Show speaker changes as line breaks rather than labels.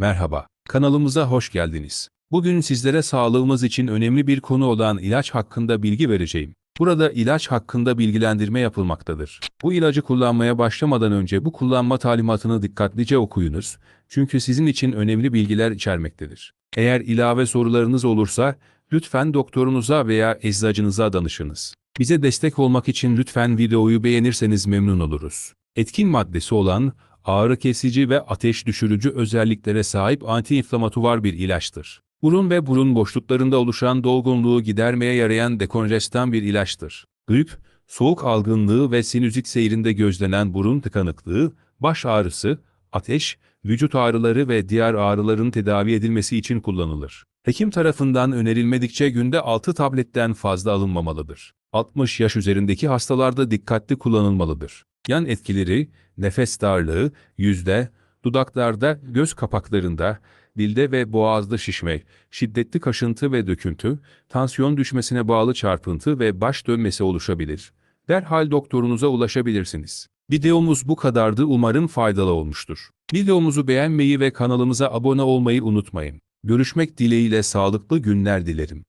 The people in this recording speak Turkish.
Merhaba, kanalımıza hoş geldiniz. Bugün sizlere sağlığımız için önemli bir konu olan ilaç hakkında bilgi vereceğim. Burada ilaç hakkında bilgilendirme yapılmaktadır. Bu ilacı kullanmaya başlamadan önce bu kullanma talimatını dikkatlice okuyunuz. Çünkü sizin için önemli bilgiler içermektedir. Eğer ilave sorularınız olursa lütfen doktorunuza veya eczacınıza danışınız. Bize destek olmak için lütfen videoyu beğenirseniz memnun oluruz. Etkin maddesi olan ağrı kesici ve ateş düşürücü özelliklere sahip antiinflamatuvar bir ilaçtır. Burun ve burun boşluklarında oluşan dolgunluğu gidermeye yarayan dekonjestan bir ilaçtır. Grip, soğuk algınlığı ve sinüzit seyrinde gözlenen burun tıkanıklığı, baş ağrısı, ateş, vücut ağrıları ve diğer ağrıların tedavi edilmesi için kullanılır. Hekim tarafından önerilmedikçe günde 6 tabletten fazla alınmamalıdır. 60 yaş üzerindeki hastalarda dikkatli kullanılmalıdır. Yan etkileri, nefes darlığı, yüzde, dudaklarda, göz kapaklarında, dilde ve boğazda şişme, şiddetli kaşıntı ve döküntü, tansiyon düşmesine bağlı çarpıntı ve baş dönmesi oluşabilir. Derhal doktorunuza ulaşabilirsiniz. Videomuz bu kadardı umarım faydalı olmuştur. Videomuzu beğenmeyi ve kanalımıza abone olmayı unutmayın. Görüşmek dileğiyle sağlıklı günler dilerim.